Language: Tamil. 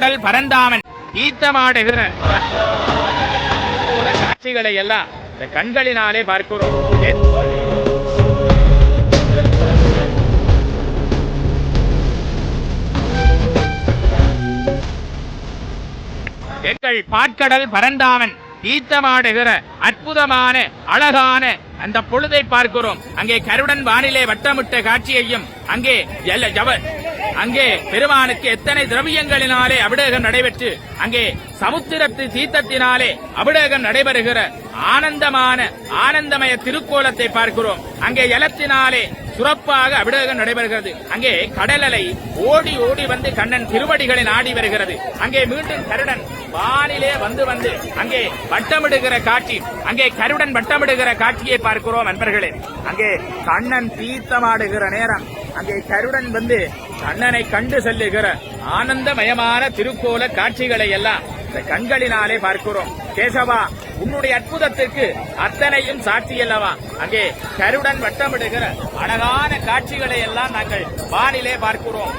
பரந்தாமன். ஈத்தமாடுகிற காட்சிகளை எல்லாம் இந்த கண்களினாலே பார்க்கிறோம். எங்கள் பாட்கடல் பரந்தாமன் ஈத்தமாடுகிற அற்புதமான அழகான அந்த பொழுதை பார்க்கிறோம். அங்கே கருடன் வானிலே வட்டமிட்ட காட்சியையும் அங்கே ஜவ அங்கே பெருமானுக்கு எத்தனை திரவியங்களினாலே அபிடேகம் நடைபெற்று அங்கே சமுத்திரத்து தீர்த்தத்தினாலே அபிடேகம் நடைபெறுகிற ஆனந்தமான ஆனந்தமய திருக்கோலத்தை பார்க்கிறோம். அங்கே எலத்தினாலே சுரப்பாக அபிடேகம் நடைபெறுகிறது. அங்கே கடல் அலை ஓடி ஓடி வந்து கண்ணன் திருவடிகளை நாடி வருகிறது. அங்கே மீண்டும் கருடன் வானிலே வந்து வந்து அங்கே வட்டமிடுகிற காட்சி அங்கே கருடன் வட்டமிடுகிற காட்சியை பார்க்கிறோம் நண்பர்களே அங்கே கண்ணன் தீர்த்தமாடுகிற நேரம். அங்கே கருடன் வந்து கண்ணனை கண்டு செல்லுகிற ஆனந்தமயமான திருக்கோல காட்சிகளை எல்லாம் இந்த கண்களினாலே பார்க்கிறோம். கேசவா உன்னுடைய அற்புதத்திற்கு அத்தனையும் சாட்சி அல்லவா? அங்கே கருடன் வட்டமிடுகிற அழகான காட்சிகளை எல்லாம் நாங்கள் வானிலே பார்க்கிறோம்.